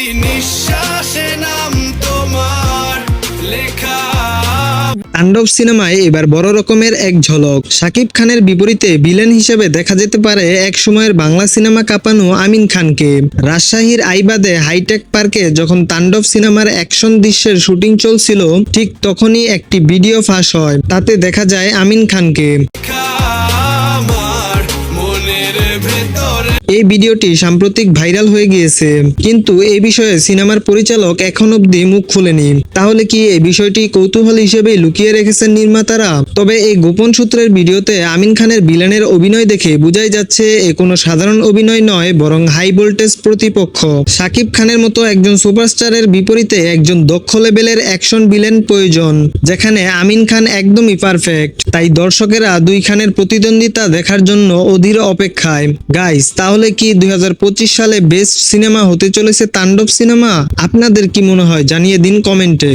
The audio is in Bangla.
প্রতি নিঃশ্বাসে নাম তোমার লেখা। তাণ্ডব সিনেমায় এবার বড় রকমের এক ঝলক। শাকিব খানের বিপরীতে ভিলেন হিসেবে দেখা যেতে পারে এক সময়ের বাংলা সিনেমা কাঁপানো আমিন খানকে। রাজশাহীর আইবাদে হাইটেক পার্কে যখন তাণ্ডব সিনেমার অ্যাকশন দৃশ্যের শুটিং চলছিল ঠিক তখনই একটি ভিডিও ফাঁস হয়। তাতে দেখা যায় আমিন খানকে। মনের ভেতরে। এই ভিডিওটি সাম্প্রতিক ভাইরাল হয়ে গিয়েছে। কিন্তু এই বিষয়ে সিনেমার পরিচালক এখন অবধি মুখ খুলেনি। তাহলে কি এই বিষয়টি কৌতূহল হিসেবে লুকিয়ে রেখেছেন নির্মাতারা? তবে এই গোপন সূত্রের ভিডিওতে আমিন খানের ভিলেনের অভিনয় দেখে বোঝাই যাচ্ছে, এ কোনো সাধারণ অভিনয় নয়, বরং হাই ভোল্টেজ প্রতিপক্ষ। শাকিব খানের মতো একজন সুপারস্টারের বিপরীতে একজন দক্ষ লেভেলের অ্যাকশন ভিলেন প্রয়োজন, যেখানে আমিন খান একদমই পারফেক্ট। তাই দর্শকেরা দুই খানের প্রতিদ্বন্দ্বিতা দেখার জন্য অধীর অপেক্ষায়। গাইস তাহলে কি দুই হাজার পঁচিশ সালে বেস্ট সিনেমা হতে চলেছে তাণ্ডব সিনেমা আপনাদের কি মনে হয়? জানিয়ে দিন কমেন্টে।